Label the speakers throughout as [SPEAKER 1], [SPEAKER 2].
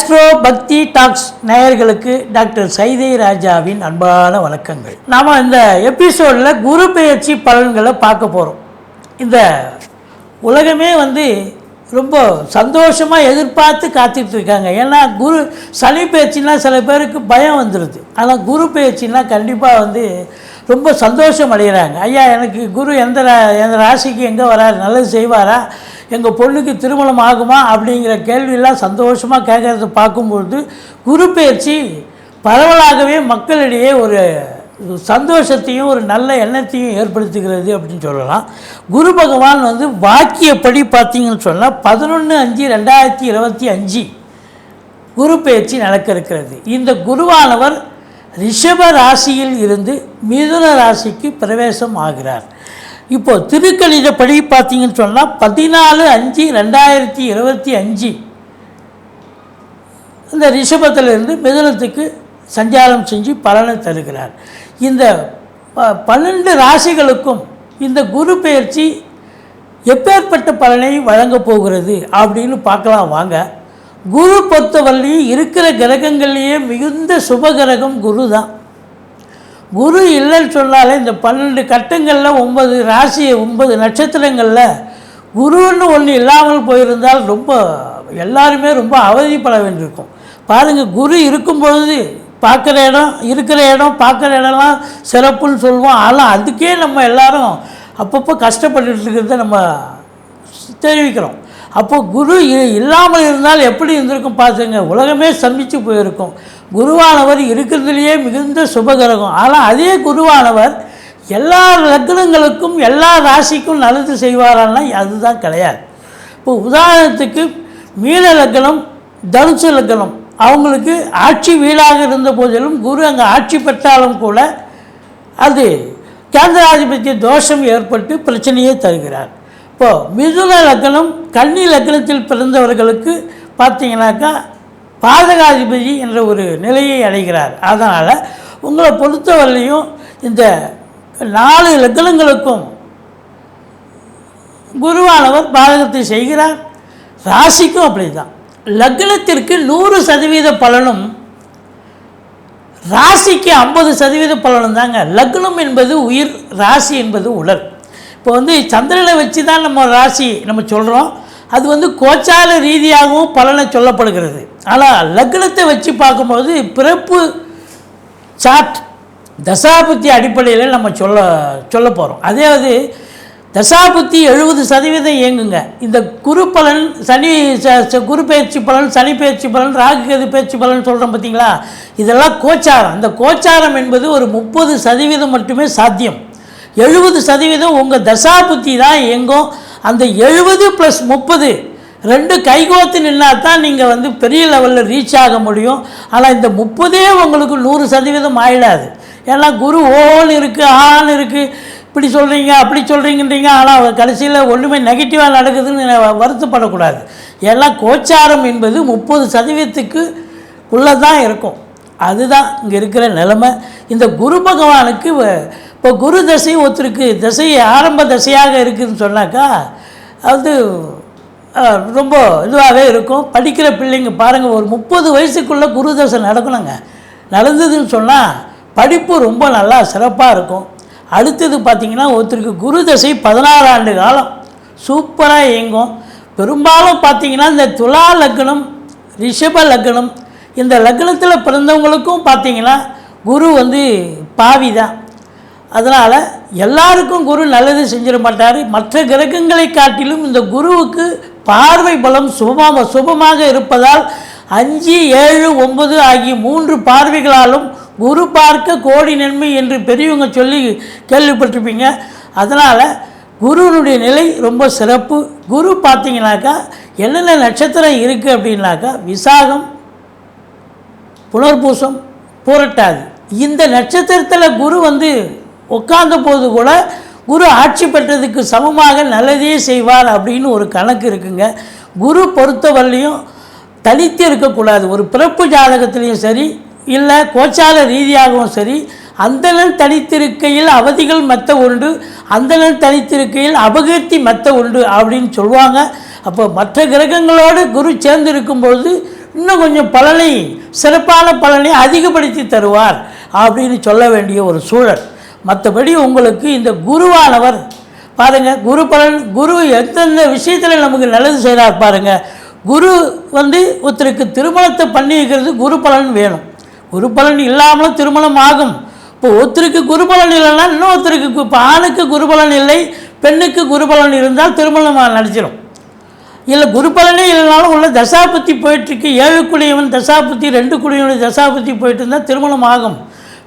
[SPEAKER 1] Astro பக்தி tax நேயர்களுக்கு doctor Saidai ராஜாவின் அன்பான வணக்கங்கள். நாம் இந்த எபிசோடில் குரு பெயர்ச்சி பலன்களை பார்க்க போகிறோம் இந்த உலகமே வந்து ரொம்ப சந்தோஷமாக எதிர்பார்த்து காத்துட்டு இருக்காங்க. ஏன்னா குரு சனி பயிற்சினா சில பேருக்கு பயம் வந்துடுது ஆனால் குரு பெயர்ச்சின்னா கண்டிப்பாக வந்து ரொம்ப சந்தோஷம் அடைகிறாங்க. ஐயா எனக்கு குரு எந்த ரா- எந்த ராசிக்கு எங்கே வராரு? நல்லது செய்வாரா? எங்கள் பொண்ணுக்கு திருமணம் ஆகுமா அப்படிங்கிற கேள்வியெல்லாம் சந்தோஷமாக கேட்குறத பார்க்கும்பொழுது குரு பயிற்சி பரவலாகவே மக்களிடையே ஒரு சந்தோஷத்தையும் ஒரு நல்ல எண்ணத்தையும் ஏற்படுத்துகிறது அப்படின்னு சொல்லலாம். குரு பகவான் வந்து வாக்கியப்படி பார்த்தீங்கன்னு சொன்னால் பதினொன்று அஞ்சு ரெண்டாயிரத்தி இருபத்தி அஞ்சு குரு பயிற்சி நடக்க இருக்கிறது இந்த குருவானவர் ரிஷப ராசியில் இருந்து மிதுன ராசிக்கு பிரவேசம் ஆகிறார். இப்போ திருக்கணிதப்படி பார்த்தீங்கன்னு சொன்னால் பதினாலு அஞ்சு ரெண்டாயிரத்தி இருபத்தி அஞ்சு. இந்த ரிஷபத்திலிருந்து மிதுனத்துக்கு சஞ்சாரம் செஞ்சு பலனை தருகிறார். இந்த பன்னெண்டு ராசிகளுக்கும் இந்த குரு பெயர்ச்சி எப்பேற்பட்ட பலனை வழங்கப் போகிறது அப்படின்னு பார்க்கலாம் வாங்க. குரு பொறுத்தவரையும் இருக்கிற கிரகங்கள்லேயே மிகுந்த சுப கிரகம் குரு தான் குரு இல்லைன்னு சொன்னாலே இந்த பன்னெண்டு கட்டங்களில் ஒன்பது ராசி ஒன்பது நட்சத்திரங்களில் குருன்னு ஒன்று இல்லாமல் போயிருந்தால் ரொம்ப எல்லாருமே ரொம்ப அவதிப்பட வேண்டியிருக்கும். பாருங்கள் குரு இருக்கும்போது பார்க்குற இடம் இருக்கிற இடம் பார்க்குற இடம்லாம் சிறப்புன்னு சொல்லுவோம். ஆனால் அதுக்கே நம்ம எல்லாரும் அப்பப்போ கஷ்டப்பட்டு இருக்கிறத நம்ம தெரிவிக்கிறோம். அப்போது குரு இ- இல்லாமல் இருந்தால் எப்படி இருந்திருக்கும் பார்த்துங்க உலகமே சந்தித்து போயிருக்கும். குருவானவர் இருக்கிறதுலையே மிகுந்த சுபகிரகம். ஆனால் அதே குருவானவர் எல்லா லக்னங்களுக்கும் எல்லா ராசிக்கும் நல்லது செய்வாரான்னா அதுதான் கிடையாது. இப்போ உதாரணத்துக்கு மீன லக்னம் தனுசு லக்னம். அவங்களுக்கு ஆட்சி வீடாக இருந்த போதிலும் குரு அங்கே ஆட்சி பெற்றாலும் கூட அது கேந்திராதிபத்திய தோஷம் ஏற்பட்டு பிரச்சனையை தருகிறார். இப்போது மிதுன லக்னம் கன்னி லக்னத்தில் பிறந்தவர்களுக்கு பார்த்தீங்கன்னாக்கா பாதகாதிபதி என்ற ஒரு நிலையை அடைகிறார். அதனால் உங்களை பொறுத்தவரையிலையும் இந்த நாலு லக்னங்களுக்கும் குருவானவர் பாதகத்தை செய்கிறார். ராசிக்கும் அப்படிதான். லக்னத்திற்கு நூறு சதவீத பலனும் ராசிக்கு ஐம்பது சதவீத பலனும் தாங்க. லக்னம் என்பது உயிர் ராசி என்பது உடல். இப்போ வந்து சந்திரனை வச்சு தான் நம்ம ராசி நம்ம சொல்கிறோம் அது வந்து கோச்சார ரீதியாகவும் பலனை சொல்லப்படுகிறது. ஆனால் லக்னத்தை வச்சு பார்க்கும்போது பிறப்பு சாட் தசாபுத்தி அடிப்படையில் நம்ம சொல்ல சொல்ல போகிறோம் அதாவது தசாபுத்தி எழுபது சதவீதம் இயங்குங்க. இந்த குரு பலன் சனி ச- குரு பயிற்சி பலன் சனி பயிற்சி பலன் ராகு கது பயிற்சி பலன் சொல்கிறோம் பார்த்தீங்களா இதெல்லாம் கோச்சாரம். இந்த கோச்சாரம் என்பது ஒரு முப்பது சதவீதம் மட்டுமே சாத்தியம். எழுபது சதவீதம் உங்கள் தசாபுத்தி தான் இயங்கும். அந்த எழுபது ப்ளஸ் முப்பது ரெண்டு கைகோத்து நின்னா தான் நீங்கள் வந்து பெரிய லெவலில் ரீச் ஆக முடியும். ஆனால் இந்த முப்பதே உங்களுக்கு நூறு சதவீதம் ஆயிடாது. ஏன்னா குரு ஓன்னு இருக்குது ஆன்னு இருக்குது இப்படி சொல்கிறீங்க அப்படி சொல்கிறீங்கன்றீங்க ஆனால் கடைசியில் ஒன்றுமே நெகட்டிவாக நடக்குதுன்னு வருத்தப்படக்கூடாது. எல்லாம் கோச்சாரம் என்பது முப்பது சதவீதத்துக்கு உள்ளே தான் இருக்கும். அதுதான் இங்கே இருக்கிற நிலைமை. இந்த குரு பகவானுக்கு வ- இப்போ குரு தசை ஒருத்தருக்கு தசை ஆரம்ப தசையாக இருக்குதுன்னு சொன்னாக்கா அது ரொம்ப இதுவாகவே இருக்கும். படிக்கிற பிள்ளைங்க பாருங்கள் ஒரு முப்பது வயசுக்குள்ளே குரு தசை நடக்கணுங்க. நடந்ததுன்னு சொன்னால் படிப்பு ரொம்ப நல்லா சிறப்பாக இருக்கும். அடுத்தது பார்த்திங்கன்னா ஒருத்தருக்கு குரு தசை பதினாறு ஆண்டு காலம். சூப்பராக இயங்கும். பெரும்பாலும் பார்த்திங்கன்னா இந்த துலா லக்னம் ரிஷப லக்னம் இந்த லக்னத்தில் பிறந்தவங்களுக்கும் பார்த்திங்கன்னா குரு வந்து பாவி தான் அதனால் எல்லாருக்கும் குரு நல்லது செஞ்சிட மாட்டார். மற்ற கிரகங்களை காட்டிலும் இந்த குருவுக்கு பார்வை பலம் சுபமாக சுபமாக இருப்பதால் அஞ்சு ஏழு ஒன்பது ஆகிய மூன்று பார்வைகளாலும் குரு பார்க்க கோடி நன்மை என்று பெரியவங்க சொல்லி கேள்விப்பட்டிருப்பீங்க. அதனால் குருவினுடைய நிலை ரொம்ப சிறப்பு. குரு பார்த்தீங்கன்னாக்கா என்னென்ன நட்சத்திரம் இருக்குது அப்படின்னாக்கா விசாகம் புனர்பூசம் பூரட்டாதி. இந்த நட்சத்திரத்தில் குரு வந்து உட்கார்ந்த போது கூட குரு ஆட்சி பெற்றதுக்கு சமமாக நல்லதே செய்வார் அப்படின்னு ஒரு கணக்கு இருக்குங்க. குரு பொறுத்தவரையிலையும் தனித்து இருக்கக்கூடாது. ஒரு பிறப்பு ஜாதகத்திலையும் சரி இல்லை கோச்சார ரீதியாகவும் சரி அந்தனன் தனித்திருக்கையில் அவதிகள் மெத்த உண்டு அந்தனன் தனித்திருக்கையில் அபகீர்த்தி மெத்த உண்டு அப்படின்னு சொல்லுவாங்க. அப்போ மற்ற கிரகங்களோடு குரு சேர்ந்து இருக்கும்பொழுது இன்னும் கொஞ்சம் பலனை சிறப்பான பலனை அதிகப்படுத்தி தருவார் அப்படின்னு சொல்ல வேண்டிய ஒரு சூழல். மற்றபடி உங்களுக்கு இந்த குருவானவர் பாருங்கள் குரு பலன் குரு எந்தெந்த விஷயத்தில் நமக்கு நல்லது செய்கிறார் பாருங்கள் குரு வந்து ஒருத்தருக்கு திருமணத்தை பண்ணி வைக்கிறது குரு பலன் வேணும். குரு பலன் இல்லாமலும் திருமணம் ஆகும். இப்போ ஒருத்தருக்கு குரு பலன் இல்லைன்னா இன்னொருத்தருக்கு கு- இப்போ ஆணுக்கு குரு பலன் இல்லை பெண்ணுக்கு குரு பலன் இருந்தால் திருமணம் நடிச்சிடும் இல்லை குரு பலனே இல்லைனாலும் உள்ள தசாபத்தி போயிட்டுருக்கு ஏழு குடியவன் தசாபத்தி ரெண்டு குடியவன் தசாபத்தி போயிட்டு இருந்தால் திருமணம் ஆகும்.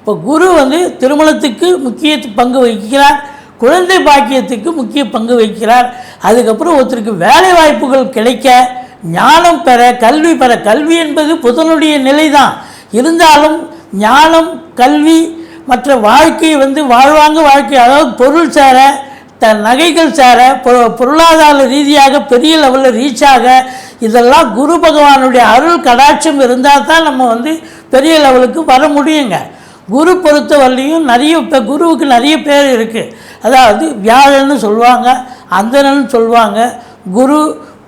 [SPEAKER 1] இப்போ குரு வந்து திருமணத்துக்கு முக்கிய பங்கு வகிக்கிறார். குழந்தை பாக்கியத்துக்கு முக்கிய பங்கு வகிக்கிறார். அதுக்கப்புறம் ஒருத்தருக்கு வேலை வாய்ப்புகள் கிடைக்க ஞானம் பெற கல்வி பெற கல்வி என்பது புதனுடைய நிலை தான் இருந்தாலும் ஞானம் கல்வி மற்ற வாழ்க்கை வந்து வாழ்வாங்க வாழ்க்கை அதாவது பொருள் சேர த நகைகள் சேர பொ- பொருளாதார ரீதியாக பெரிய லெவலில் ரீச் ஆக இதெல்லாம் குரு பகவானுடைய அருள் கடாட்சம் இருந்தால் தான் நம்ம வந்து பெரிய லெவலுக்கு வர முடியுங்க. குரு பொறுத்த வரலையும் நிறைய இப்போ குருவுக்கு நிறைய பேர் இருக்குது அதாவது வியாழன்னு சொல்லுவாங்க அந்தனன்னு சொல்லுவாங்க குரு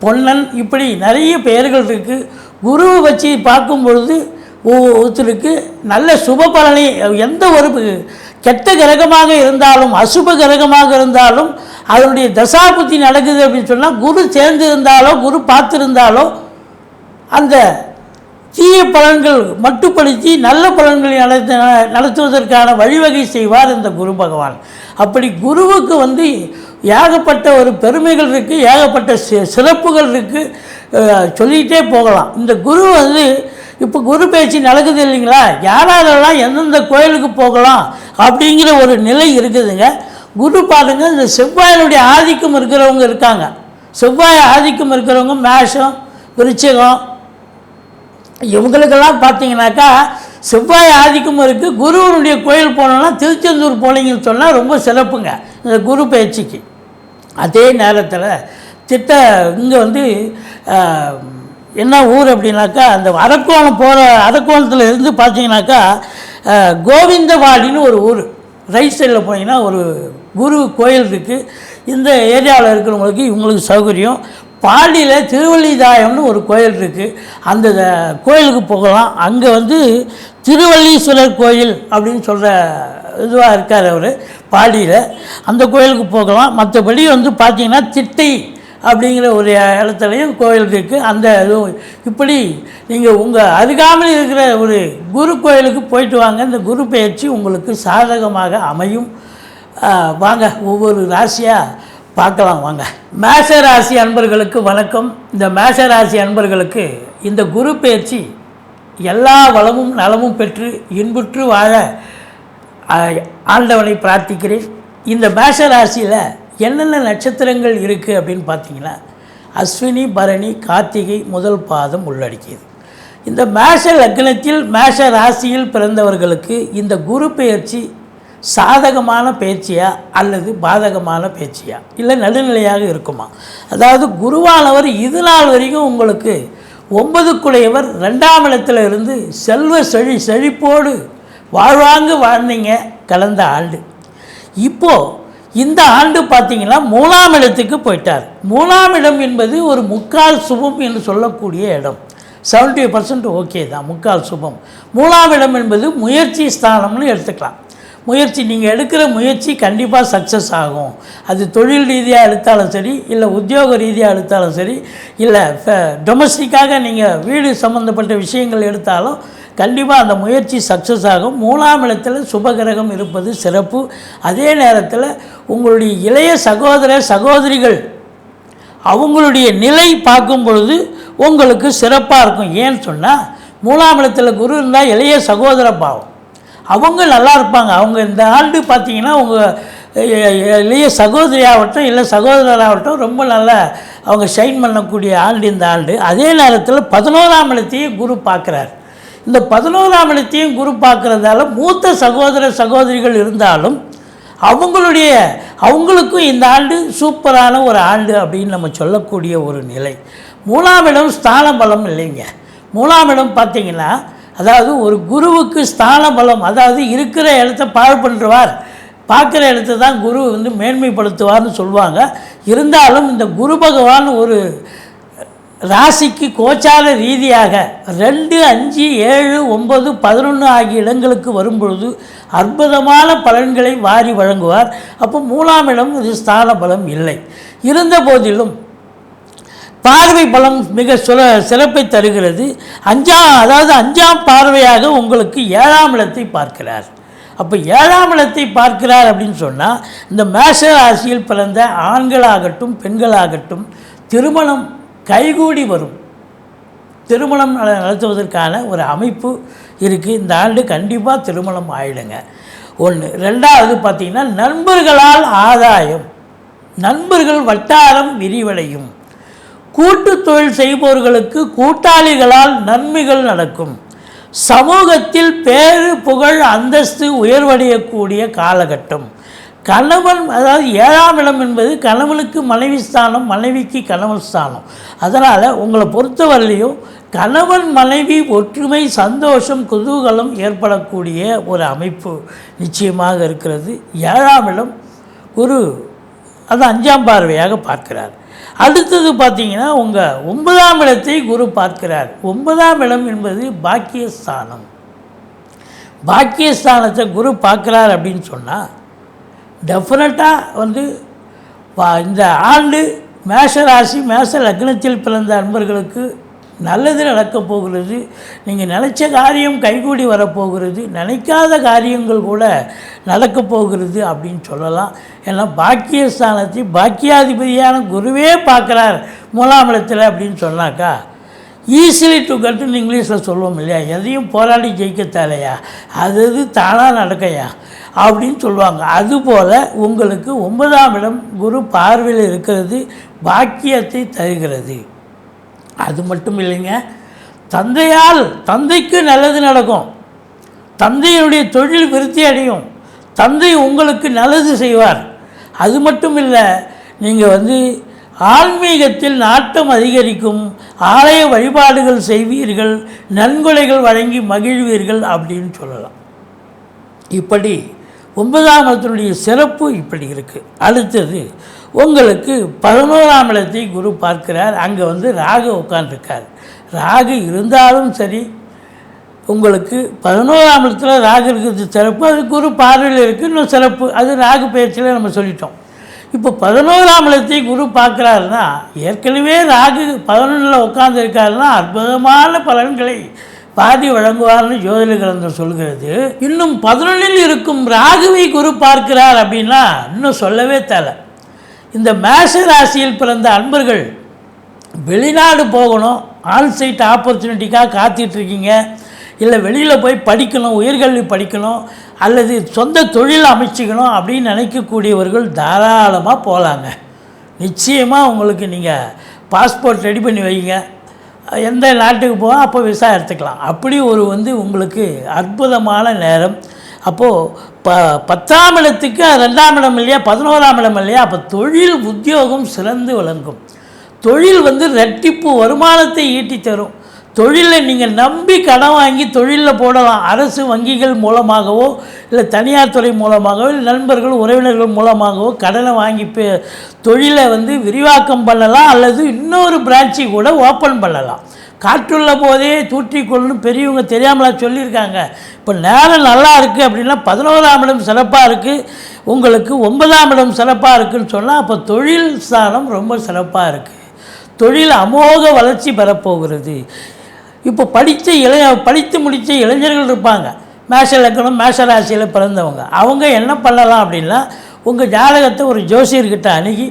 [SPEAKER 1] பொன்னன் இப்படி நிறைய பெயர்கள் இருக்குது குருவை வச்சு பார்க்கும் பொழுது ஒ- ஒருத்தருக்கு நல்ல சுப பலனை எந்த ஒரு கெட்ட கிரகமாக இருந்தாலும் அசுப கிரகமாக இருந்தாலும் அதனுடைய தசாபுத்தி நடக்குது அப்படின்னு சொன்னால் குரு சேர்ந்து இருந்தாலோ குரு பார்த்துருந்தாலோ அந்த தீய பலன்கள் மட்டுப்படுத்தி நல்ல பலன்களை நடத்த நடத்துவதற்கான வழிவகை செய்வார் இந்த குரு பகவான். அப்படி குருவுக்கு வந்து ஏகப்பட்ட ஒரு பெருமைகள் இருக்குது ஏகப்பட்ட சி- சிறப்புகள் இருக்குது சொல்லிகிட்டே போகலாம். இந்த குரு வந்து இப்போ குரு பேச்சு நடக்குது இல்லைங்களா? யாராலெல்லாம் எந்தெந்த கோயிலுக்கு போகலாம் அப்படிங்கிற ஒரு நிலை இருக்குதுங்க. குரு பாருங்க இந்த செவ்வாயினுடைய ஆதிக்கம் இருக்கிறவங்க இருக்காங்க. செவ்வாய் ஆதிக்கம் இருக்கிறவங்க மேஷம் விருச்சகம் இவங்களுக்கெல்லாம் பார்த்தீங்கன்னாக்கா செவ்வாய் ஆதிக்கம் இருக்குது குருவனுடைய கோயில் போனோம்னா திருச்செந்தூர் போனீங்கன்னு சொன்னால் ரொம்ப சிறப்புங்க இந்த குரு பயிற்சிக்கு. அதே நேரத்தில் திட்ட இங்கே வந்து என்ன ஊர் அப்படின்னாக்கா அந்த அரக்கோணம் போகிற அரக்கோணத்தில் இருந்து பார்த்தீங்கன்னாக்கா கோவிந்தவாடின்னு ஒரு ஊர். ரைட் சைடில் போனீங்கன்னா ஒரு குரு கோயில் இருக்குது இந்த ஏரியாவில் இருக்கிறவங்களுக்கு இவங்களுக்கு சௌகரியம். பாண்டியில் திருவள்ளிதாயம்னு ஒரு கோயில் இருக்குது அந்த கோயிலுக்கு போகலாம். அங்கே வந்து திருவள்ளீஸ்வரர் கோயில் அப்படின்னு சொல்கிற இதுவாக இருக்கார் அவர் பாடியில் அந்த கோயிலுக்கு போகலாம். மற்றபடி வந்து பார்த்தீங்கன்னா திட்டை அப்படிங்கிற ஒரு இடத்துலையும் கோயில் இருக்குது அந்த இதுவும் இப்படி நீங்கள் உங்கள் அருகாமையில் இருக்கிற ஒரு குரு கோயிலுக்கு போயிட்டு வாங்க. இந்த குரு பயிற்சி உங்களுக்கு சாதகமாக அமையும். வாங்க ஒவ்வொரு ராசியாக பார்க்கலாம் வாங்க. மேஷ ராசி அன்பர்களுக்கு வணக்கம். இந்த மேஷ ராசி அன்பர்களுக்கு இந்த குரு பயிற்சி எல்லா வளமும் நலமும் பெற்று இன்புற்று வாழ ஆண்டவனை பிரார்த்திக்கிறேன். இந்த மேஷ ராசியில் என்னென்ன நட்சத்திரங்கள் இருக்குது அப்படின்னு பார்த்தீங்கன்னா அஸ்வினி பரணி கார்த்திகை முதல் பாதம் உள்ளடக்கியது. இந்த மேஷ லக்னத்தில் மேஷ ராசியில் பிறந்தவர்களுக்கு இந்த குரு பெயர்ச்சி சாதகமான பேச்சியா அல்லது பாதகமான பேச்சியா? இல்லை நடுநிலையாக இருக்குமா? அதாவது குருவானவர் இது நாள் வரைக்கும் உங்களுக்கு ஒன்பதுக்குடையவர் ரெண்டாம் இடத்துல இருந்து செல்வ செழி செழிப்போடு வாழ்வாங்கு வாழ்ந்தீங்க கலந்த ஆண்டு. இப்போது இந்த ஆண்டு பார்த்தீங்கன்னா மூணாம் இடத்துக்கு போயிட்டார். மூணாம் இடம் என்பது ஒரு முக்கால் சுபம் என்று சொல்லக்கூடிய இடம். 70% பர்சன்ட் ஓகே தான் முக்கால் சுபம். மூணாம் இடம் என்பது முயற்சி ஸ்தானம்னு எடுத்துக்கலாம். முயற்சி நீங்கள் எடுக்கிற முயற்சி கண்டிப்பாக சக்ஸஸ் ஆகும். அது தொழில் ரீதியாக எடுத்தாலும் சரி இல்லை உத்தியோக ரீதியாக எடுத்தாலும் சரி இல்லை டொமஸ்டிக்காக நீங்கள் வீடு சம்மந்தப்பட்ட விஷயங்கள் எடுத்தாலும் கண்டிப்பாக அந்த முயற்சி சக்ஸஸ் ஆகும். மூணாம் இடத்தில் சுபகிரகம் இருப்பது சிறப்பு. அதே நேரத்தில் உங்களுடைய இளைய சகோதர சகோதரிகள் அவங்களுடைய நிலை பார்க்கும் பொழுது உங்களுக்கு சிறப்பாக இருக்கும். ஏன்னு சொன்னால் மூணாம் இடத்தில் குரு இருந்தால் இளைய சகோதர பாவம். அவங்க நல்லா இருப்பாங்க. அவங்க இந்த ஆண்டு பார்த்தீங்கன்னா அவங்க இளைய சகோதரியாகட்டும் இல்லை சகோதரராகட்டும் ரொம்ப நல்லா அவங்க ஷைன் பண்ணக்கூடிய ஆண்டு இந்த ஆண்டு. அதே நேரத்தில் பதினோராம் இடத்தையும் குரு பார்க்குறார். இந்த பதினோராம் இடத்தையும் குரு பார்க்குறதால மூத்த சகோதர சகோதரிகள் இருந்தாலும் அவங்களுடைய அவங்களுக்கும் இந்த ஆண்டு சூப்பரான ஒரு ஆண்டு அப்படின்னு நம்ம சொல்லக்கூடிய ஒரு நிலை. மூணாம் இடம் ஸ்தான பலம் இல்லைங்க. மூணாம் இடம் பார்த்தீங்கன்னா அதாவது ஒரு குருவுக்கு ஸ்தான பலம் அதாவது இருக்கிற இடத்த பாழ் பண்ணுறவார் பார்க்குற இடத்த தான் குரு வந்து மேன்மைப்படுத்துவார்னு சொல்லுவாங்க இருந்தாலும் இந்த குரு பகவான் ஒரு ராசிக்கு கோச்சார ரீதியாக ரெண்டு அஞ்சு ஏழு ஒம்பது பதினொன்று ஆகிய இடங்களுக்கு வரும்பொழுது அற்புதமான பலன்களை வாரி வழங்குவார். அப்போ மூணாம் இடம் இது ஸ்தான பலம் இல்லை. இருந்த போதிலும் பார்வை பலம் மிக சுல சிறப்பை தருகிறது. அஞ்சாம் அதாவது அஞ்சாம் பார்வையாக உங்களுக்கு ஏழாம் இடத்தை பார்க்கிறார். அப்போ ஏழாம் இடத்தை பார்க்கிறார் அப்படின்னு சொன்னால் இந்த மேஷ ராசியில் பிறந்த ஆண்களாகட்டும் பெண்களாகட்டும் திருமணம் கைகூடி வரும். திருமணம் நடத்துவதற்கான ஒரு அமைப்பு இருக்குது இந்த ஆண்டு கண்டிப்பாக திருமணம் ஆயிடுங்க. ஒன்று ரெண்டாவது பார்த்திங்கன்னா நண்பர்களால் ஆதாயம். நண்பர்கள் வட்டாரம் விரிவடையும். கூட்டு தொழில் செய்பவர்களுக்கு கூட்டாளிகளால் நன்மைகள் நடக்கும். சமூகத்தில் பேரு புகழ் அந்தஸ்து உயர்வடையக்கூடிய காலகட்டம். கணவன் அதாவது ஏழாம் இடம் என்பது கணவனுக்கு மனைவி ஸ்தானம் மனைவிக்கு கணவன் ஸ்தானம். அதனால் உங்களை பொறுத்தவரையிலையும் கணவன் மனைவி ஒற்றுமை சந்தோஷம் குதூகலம் ஏற்படக்கூடிய ஒரு அமைப்பு நிச்சயமாக இருக்கிறது. ஏழாம் இடம் ஒரு அது அஞ்சாம் பார்வையாக பார்க்கிறார். அடுத்தது பார்த்தீங்கன்னா உங்கள் ஒன்பதாம் இடத்தை குரு பார்க்கிறார். ஒன்பதாம் இடம் என்பது பாக்கியஸ்தானம். பாக்கியஸ்தானத்தை குரு பார்க்குறார் அப்படின்னு சொன்னால் டெஃபினட்டாக வந்து இந்த ஆண்டு மேஷ ராசி மேஷ லக்னத்தில் பிறந்த அன்பர்களுக்கு நல்லது நடக்கப் போகிறது. நீங்கள் நினச்ச காரியம் கைகூடி வரப்போகிறது. நினைக்காத காரியங்கள் கூட நடக்கப் போகிறது அப்படின்னு சொல்லலாம். ஏன்னா பாக்கியஸ்தானத்தை பாக்கியாதிபதியான குருவே பார்க்குறார் மூலாம் இடத்துல அப்படின்னு சொன்னாக்கா ஈஸிலி டு கட்டுன்னு இங்கிலீஷில் சொல்லுவோம் இல்லையா? எதையும் போராடி ஜெயிக்கத்தாலையா? அது அது தானாக நடக்கையா? அப்படின்னு சொல்லுவாங்க. அதுபோல் உங்களுக்கு ஒன்பதாம் இடம் குரு பார்வையில் இருக்கிறது பாக்கியத்தை தருகிறது. அது மட்டும் இல்லைங்க. தந்தையால் தந்தைக்கு நல்லது நடக்கும். தந்தையினுடைய தொழில் விருத்தி அடையும். தந்தை உங்களுக்கு நல்லது செய்வார். அது மட்டும் இல்லை நீங்கள் வந்து ஆன்மீகத்தில் நாட்டம் அதிகரிக்கும் ஆலய வழிபாடுகள் செய்வீர்கள் நன்கொடைகள் வழங்கி மகிழ்வீர்கள் அப்படின்னு சொல்லலாம். இப்படி ஒன்பதாம் மதத்தினுடைய சிறப்பு இப்படி இருக்குது அடுத்தது உங்களுக்கு பதினோராம் இடத்தை குரு பார்க்கிறார். அங்கே வந்து ராகு உட்காந்துருக்கார் ராகு இருந்தாலும் சரி உங்களுக்கு பதினோராம் இடத்துல ராகு இருக்கிறது சிறப்பு. அது குரு பார்வையில் இருக்குது இன்னும் சிறப்பு. அது ராகு பயிற்சியில் நம்ம சொல்லிட்டோம். இப்போ பதினோராம் இடத்தை குரு பார்க்குறாருன்னா ஏற்கனவே ராகு பதினொன்றில் உட்காந்துருக்காருன்னா அற்புதமான பலன்களை பாதி வழங்குவார்னு ஜோதிட கிரந்தம் சொல்கிறது. இன்னும் பதினொன்றில் இருக்கும் ராகுவை குரு பார்க்கிறார் அப்படின்னா இன்னும் சொல்லவே தேவை. இந்த மேஷ ராசியில் பிறந்த அன்பர்கள் வெளிநாடு போகணும் ஆன்சைட் ஆப்பர்ச்சுனிட்டிக்காக காத்திட்ருக்கீங்க இல்லை வெளியில் போய் படிக்கணும் உயர்கல்வி படிக்கணும் அல்லது சொந்த தொழில் அமைச்சிக்கணும் அப்படின்னு நினைக்கக்கூடியவர்கள் தாராளமாக போகலாங்க நிச்சயமாக உங்களுக்கு நீங்கள் பாஸ்போர்ட் ரெடி பண்ணி வைங்க. எந்த நாட்டுக்கு போக அப்போ விசா எடுத்துக்கலாம். அப்படி ஒரு வந்து உங்களுக்கு அற்புதமான நேரம். அப்போது ப பத்தாம் இடத்துக்கு ரெண்டாம் இடம் இல்லையா பதினோராம் இடம் இல்லையா அப்போ தொழில் உத்தியோகம் சிறந்து விளங்கும். தொழில் வந்து ரெட்டிப்பு வருமானத்தை ஈட்டி தரும். தொழிலை நீங்கள் நம்பி கடன் வாங்கி தொழிலில் போடலாம். அரசு வங்கிகள் மூலமாகவோ இல்லை தனியார் துறை மூலமாகவோ இல்லை நண்பர்கள் உறவினர்கள் மூலமாகவோ கடனை வாங்கி பே- தொழிலை வந்து விரிவாக்கம் பண்ணலாம் அல்லது இன்னொரு பிரான்ச்சை கூட ஓப்பன் பண்ணலாம். காற்றுள்ள போதே தூற்றிக்கொள்ளணும். பெரியவங்க தெரியாமலா சொல்லியிருக்காங்க. இப்போ நேரம் நல்லா இருக்குது அப்படின்னா பதினோராம் இடம் சிறப்பாக இருக்குது உங்களுக்கு ஒன்பதாம் இடம் சிறப்பாக இருக்குன்னு சொன்னால் அப்போ தொழில் ஸ்தானம் ரொம்ப சிறப்பாக இருக்குது தொழில் அமோக வளர்ச்சி பெறப்போகிறது. இப்போ படித்த இளைய படித்து முடித்த இளைஞர்கள் இருப்பாங்க. மேஷ லக்கணம் மேஷ ராசியில் பிறந்தவங்க. அவங்க என்ன பண்ணலாம் அப்படின்னா உங்கள் ஜாதகத்தை ஒரு ஜோசியர்கிட்ட அணுகி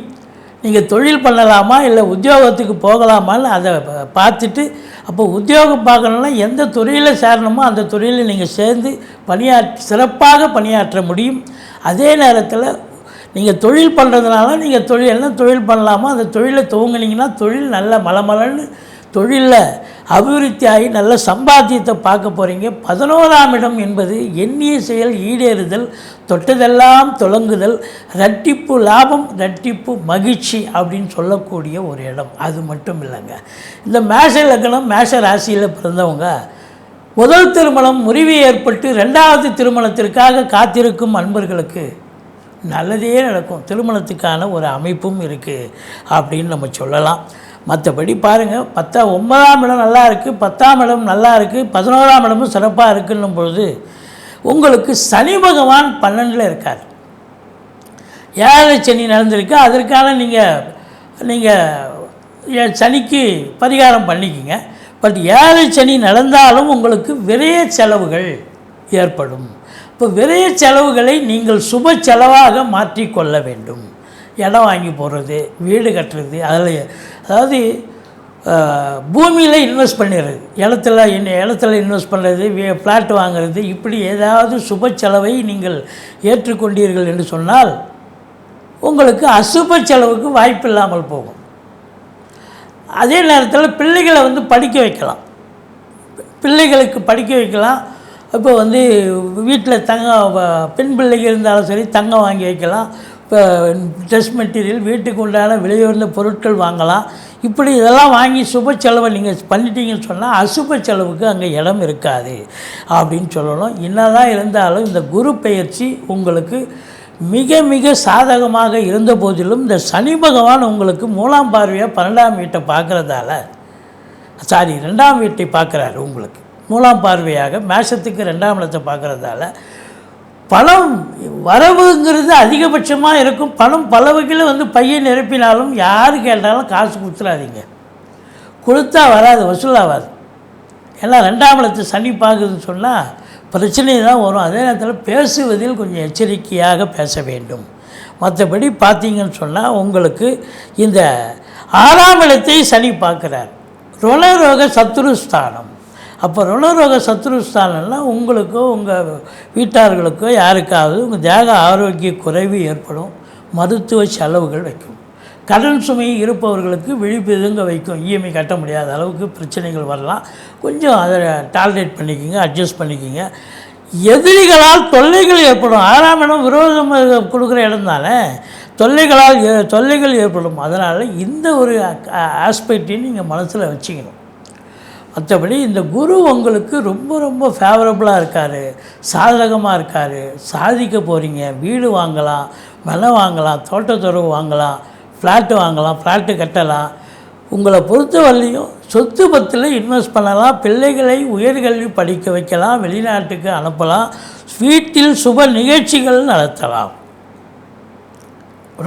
[SPEAKER 1] நீங்கள் தொழில் பண்ணலாமா இல்லை உத்தியோகத்துக்கு போகலாமான்னு அதை பார்த்துட்டு அப்போ உத்தியோகம் பார்க்கணுன்னா எந்த துறையில் சேரணுமோ அந்த துறையில் நீங்கள் சேர்ந்து பணியா சிறப்பாக பணியாற்ற முடியும். அதே நேரத்தில் நீங்கள் தொழில் பண்ணுறதுனால நீங்கள் தொழில் என்ன தொழில் பண்ணலாமோ அந்த தொழிலை துவங்கினீங்கன்னா தொழில் நல்ல மலமலன்னு தொழிலில் அபிவிருத்தி ஆகி நல்ல சம்பாத்தியத்தை பார்க்க போகிறீங்க பதினோராம் இடம் என்பது எண்ணிய செயல் ஈடேறுதல் தொட்டதெல்லாம் தொடங்குதல் ரட்டிப்பு லாபம் ரட்டிப்பு மகிழ்ச்சி அப்படின்னு சொல்லக்கூடிய ஒரு இடம். அது மட்டும் இல்லைங்க. இந்த மேஷ லக்னம் மேஷ ராசியில் பிறந்தவங்க முதல் திருமணம் முறிவு ஏற்பட்டு ரெண்டாவது திருமணத்திற்காக காத்திருக்கும் அன்பர்களுக்கு நல்லதே நடக்கும். திருமணத்துக்கான ஒரு அமைப்பும் இருக்குது அப்படின்னு நம்ம சொல்லலாம். மற்றபடி பாருங்கள் பத்தா ஒன்பதாம் இடம் நல்லா இருக்குது பத்தாம் இடம் நல்லா இருக்குது பதினோராம் இடமும் சிறப்பாக இருக்குன்னும் பொழுது உங்களுக்கு சனி பகவான் பன்னெண்டில் இருக்கார். ஏழரை சனி நடந்திருக்கு அதற்கான நீங்கள் நீங்கள் சனிக்கு பரிகாரம் பண்ணிக்கிங்க. பட் ஏழை சனி நடந்தாலும் உங்களுக்கு விரைய செலவுகள் ஏற்படும். இப்போ விரைய செலவுகளை நீங்கள் சுப செலவாக மாற்றிக்கொள்ள வேண்டும். இடம் வாங்கி போடுறது வீடு கட்டுறது அதில் அதாவது பூமியில் இன்வெஸ்ட் பண்ணிடுறது. இடத்துல இன் இடத்துல இன்வெஸ்ட் பண்ணுறது ஃப்ளாட் வாங்குறது இப்படி ஏதாவது சுப செலவை நீங்கள் ஏற்றுக்கொண்டீர்கள் என்று சொன்னால் உங்களுக்கு அசுப செலவுக்கு வாய்ப்பு இல்லாமல் போகும். அதே நேரத்தில் பிள்ளைகளை வந்து படிக்க வைக்கலாம். பிள்ளைகளுக்கு படிக்க வைக்கலாம். இப்போ வந்து வீட்டில் தங்க பெண் பிள்ளைகள் இருந்தாலும் சரி தங்கம் வாங்கி வைக்கலாம். இப்போ ட்ரெஸ் மெட்டீரியல் வீட்டுக்கு உண்டான விலையுயர்ந்த பொருட்கள் வாங்கலாம். இப்படி இதெல்லாம் வாங்கி சுப செலவை நீங்கள் பண்ணிட்டீங்கன்னு சொன்னால் அசுப செலவுக்கு அங்கே இடம் இருக்காது அப்படின்னு சொல்லணும். என்னதான் இருந்தாலும் இந்த குரு பயிற்சி உங்களுக்கு மிக மிக சாதகமாக இருந்த போதிலும் இந்த சனி பகவான் உங்களுக்கு மூலாம் பார்வையாக பன்னெண்டாம் வீட்டை பார்க்குறதால சாரி ரெண்டாம் வீட்டை பார்க்குறாரு உங்களுக்கு. மூலாம் பார்வையாக மேஷத்துக்கு ரெண்டாம் இடத்தை பார்க்குறதால பணம் வரவுங்கிறது அதிகபட்சமாக இருக்கும். பணம் பல வகையில் வந்து பையை நிரப்பினாலும் யார் கேட்டாலும் காசு கொடுத்துடாதீங்க கொடுத்தா வராது வசூலாகாது ஏன்னா ரெண்டாம் இடத்து சனி பார்க்குதுன்னு சொன்னால் பிரச்சனை தான் வரும். அதே நேரத்தில் பேசுவதில் கொஞ்சம் எச்சரிக்கையாக பேச வேண்டும். மற்றபடி பார்த்தீங்கன்னு சொன்னால் உங்களுக்கு இந்த ஆறாம் இடத்தை சனி பார்க்குறார். ருணரோக சத்துருஸ்தானம் அப்போ ருணரோக சத்துருஸ்தானம்னா உங்களுக்கோ உங்கள் வீட்டார்களுக்கோ யாருக்காவது உங்கள் தேக ஆரோக்கிய குறைவு ஏற்படும். மருத்துவ செலவுகள் வைக்கும். கடன் சுமை இருப்பவர்களுக்கு விழிப்புதுங்க வைக்கும். இஎம்ஐ கட்ட முடியாத அளவுக்கு பிரச்சனைகள் வரலாம். கொஞ்சம் அதை டாலரேட் பண்ணிக்கிங்க அட்ஜஸ்ட் பண்ணிக்கிங்க. எதிரிகளால் தொல்லைகள் ஏற்படும். ஆறாம் இடம் விரோதம் கொடுக்குற இடம் தானே? தொல்லைகளால் ஏ- தொல்லைகள் ஏற்படும். அதனால் இந்த ஒரு ஆஸ்பெக்டையும் நீங்கள் மனசில் வச்சுக்கணும். மற்றபடி இந்த குரு உங்களுக்கு ரொம்ப ரொம்ப ஃபேவரபுளாக இருக்கார். சாதகமாக இருக்கார். சாதிக்க போகிறீங்க வீடு வாங்கலாம் நிலம் வாங்கலாம் தோட்டத்துறவு வாங்கலாம் ஃப்ளாட்டு வாங்கலாம் ஃப்ளாட்டு கட்டலாம். உங்களை பொறுத்தவரையிலையும் சொத்து பத்தில் இன்வெஸ்ட் பண்ணலாம். பிள்ளைகளை உயர்கல்வி படிக்க வைக்கலாம். வெளிநாட்டுக்கு அனுப்பலாம். வீட்டில் சுப நிகழ்ச்சிகள் நடத்தலாம்.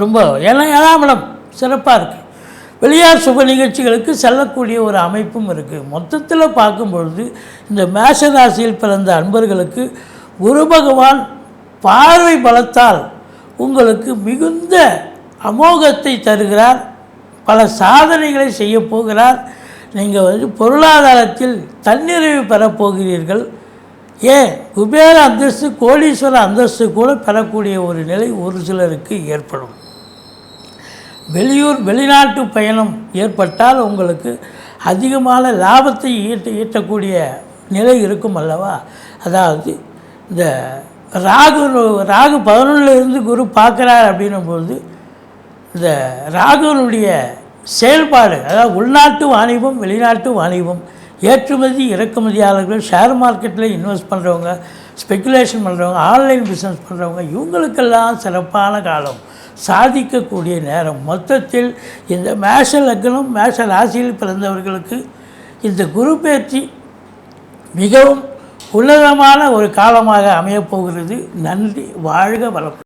[SPEAKER 1] ரொம்ப ஏன்னா ஏழாம் இடம் சிறப்பாக இருக்குது வெளியார் சுப நிகழ்ச்சிகளுக்கு செல்லக்கூடிய ஒரு அமைப்பும் இருக்குது மொத்தத்தில் பார்க்கும்பொழுது இந்த மேஷராசியில் பிறந்த அன்பர்களுக்கு குரு பகவான் பார்வை பலத்தால் உங்களுக்கு மிகுந்த அமோகத்தை தருகிறார். பல சாதனைகளை செய்ய போகிறார். நீங்கள் வந்து பொருளாதாரத்தில் தன்னிறைவு பெறப்போகிறீர்கள் ஏன்? குபேர அந்தஸ்து கோடீஸ்வர அந்தஸ்து கூட பெறக்கூடிய ஒரு நிலை ஒரு சிலருக்கு ஏற்படும். வெளியூர் வெளிநாட்டு பயணம் ஏற்பட்டால் உங்களுக்கு அதிகமான லாபத்தை ஈட்ட ஈட்டக்கூடிய நிலை இருக்கும் அல்லவா? அதாவது இந்த ராகு ராகு பதினொன்றில் இருந்து குரு பார்க்குறார் அப்படின்னும்போது இந்த ராகுனுடைய செயல்பாடு அதாவது உள்நாட்டு வாணிபம் வெளிநாட்டு வாணிபம் ஏற்றுமதி இறக்குமதியாளர்கள் ஷேர் மார்க்கெட்டில் இன்வெஸ்ட் பண்ணுறவங்க ஸ்பெக்குலேஷன் பண்ணுறவங்க ஆன்லைன் பிஸ்னஸ் பண்ணுறவங்க இவங்களுக்கெல்லாம் சிறப்பான காலம். சாதிக்கக்கூடிய நேரம். மொத்தத்தில் இந்த மேஷ லக்னம் மேஷ ராசியில் பிறந்தவர்களுக்கு இந்த குரு பயிற்சி மிகவும் உன்னதமான ஒரு காலமாக அமையப் போகிறது. நன்றி வாழ்க வளம்.